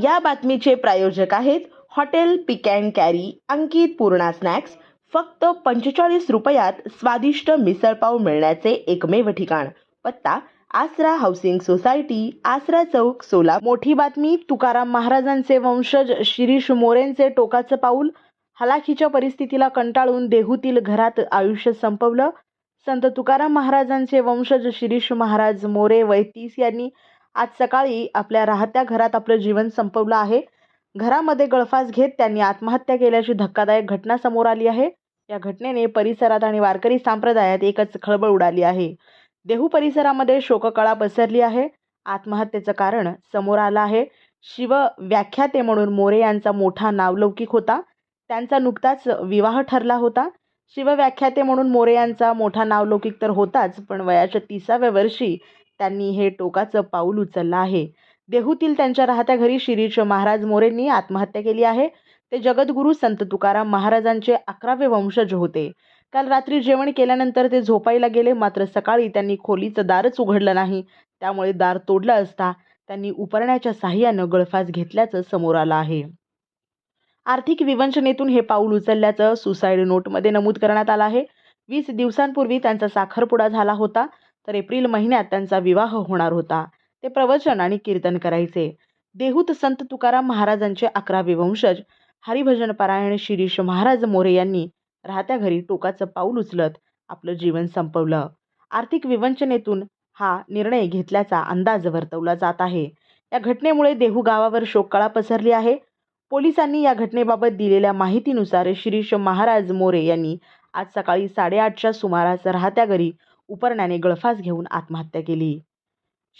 या बातमीचे प्रायोजक आहेत hotel pick and carry Ankit Purna snacks. फक्त पंचेचाळीस रुपयात स्वादिष्ट मिसळपाव मिळण्याचे एकमेव ठिकाण. पत्ता आसरा हाऊसिंग सोसायटी आसरा चौक सोला मोठी बातमी तुकाराम महाराजांचे वंशज शिरीष मोरेंचे टोकाचं पाऊल. हलाखीच्या परिस्थितीला कंटाळून देहूतील घरात आयुष्य संपवलं. संत तुकाराम महाराजांचे वंशज शिरीष महाराज मोरे वैतीस यांनी आज सकाळी आपल्या राहत्या घरात आपलं जीवन संपवलं आहे. घरामध्ये गळफास घेत त्यांनी आत्महत्या केल्याची धक्कादायक घटना समोर आली आहे. या घटनेने परिसरात आणि वारकरी संप्रदायात एकच खळबळ उडाली आहे. देहू परिसरामध्ये शोककळा पसरली आहे. आत्महत्येचं कारण समोर आलं आहे. शिव व्याख्याते म्हणून मोरे यांचा मोठा नावलौकिक होता. त्यांचा नुकताच विवाह ठरला होता. शिवव्याख्याते म्हणून मोरे यांचा मोठा नावलौकिक तर होताच पण वयाच्या तिसाव्या वर्षी त्यांनी हे टोकाचं पाऊल उचललं आहे. देहूतील त्यांच्या राहत्या घरी शिरीष महाराज मोरेंनी आत्महत्या केली आहे. ते जगद्गुरू संत तुकाराम महाराजांचे अकरावे वंशज होते. काल रात्री जेवण केल्यानंतर ते झोपायला गेले. मात्र सकाळी त्यांनी खोलीचं दारच उघडलं नाही. त्यामुळे दार तोडलं असता त्यांनी उपरण्याच्या साह्यानं गळफास घेतल्याचं समोर आलं आहे. आर्थिक विवंचनेतून हे पाऊल उचलल्याचं सुसाईड नोटमध्ये नमूद करण्यात आलं आहे. वीस दिवसांपूर्वी त्यांचा साखरपुडा झाला होता. तर एप्रिल महिन्यात त्यांचा विवाह होणार होता. ते प्रवचन आणि कीर्तन करायचे. देहूत संत तुकाराम महाराजांचे अकरावे वंशज हरिभजन पारायण शिरीष महाराज मोरे यांनी राहत्या घरी टोकाचं पाऊल उचलत आपलं जीवन संपवलं. आर्थिक विवंचनेतून हा निर्णय घेतल्याचा अंदाज वर्तवला जात आहे. या घटनेमुळे देहू गावावर शोककळा पसरली आहे. पोलिसांनी या घटनेबाबत दिलेल्या माहितीनुसार शिरीष महाराज मोरे यांनी आज सकाळी साडेआठच्या सुमारास राहत्या घरी उपरण्याने गळफास घेऊन आत्महत्या केली.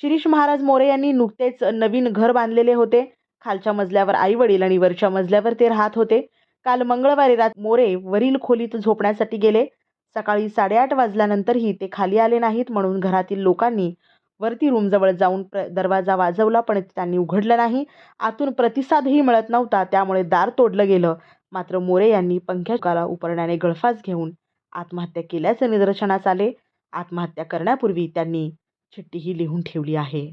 शिरीष महाराज मोरे यांनी नुकतेच नवीन घर बांधलेले होते. खालच्या मजल्यावर आई वडील आणि वरच्या मजल्यावर ते राहत होते. काल मंगळवारी रात मोरे वरील खोलीत झोपण्यासाठी गेले. सकाळी साडेआठ वाजल्यानंतरही ते खाली आले नाहीत म्हणून घरातील लोकांनी वरती रूमजवळ जाऊन प्र दरवाजा वाजवला पण त्यांनी उघडलं नाही. आतून प्रतिसादही मिळत नव्हता त्यामुळे दार तोडलं गेलं. मात्र मोरे यांनी पंख्याला उपरण्याने गळफास घेऊन आत्महत्या केल्याचं निदर्शनास आले. आत्महत्या करण्यापूर्वी त्यांनी चिठ्ठीही लिहून ठेवली आहे.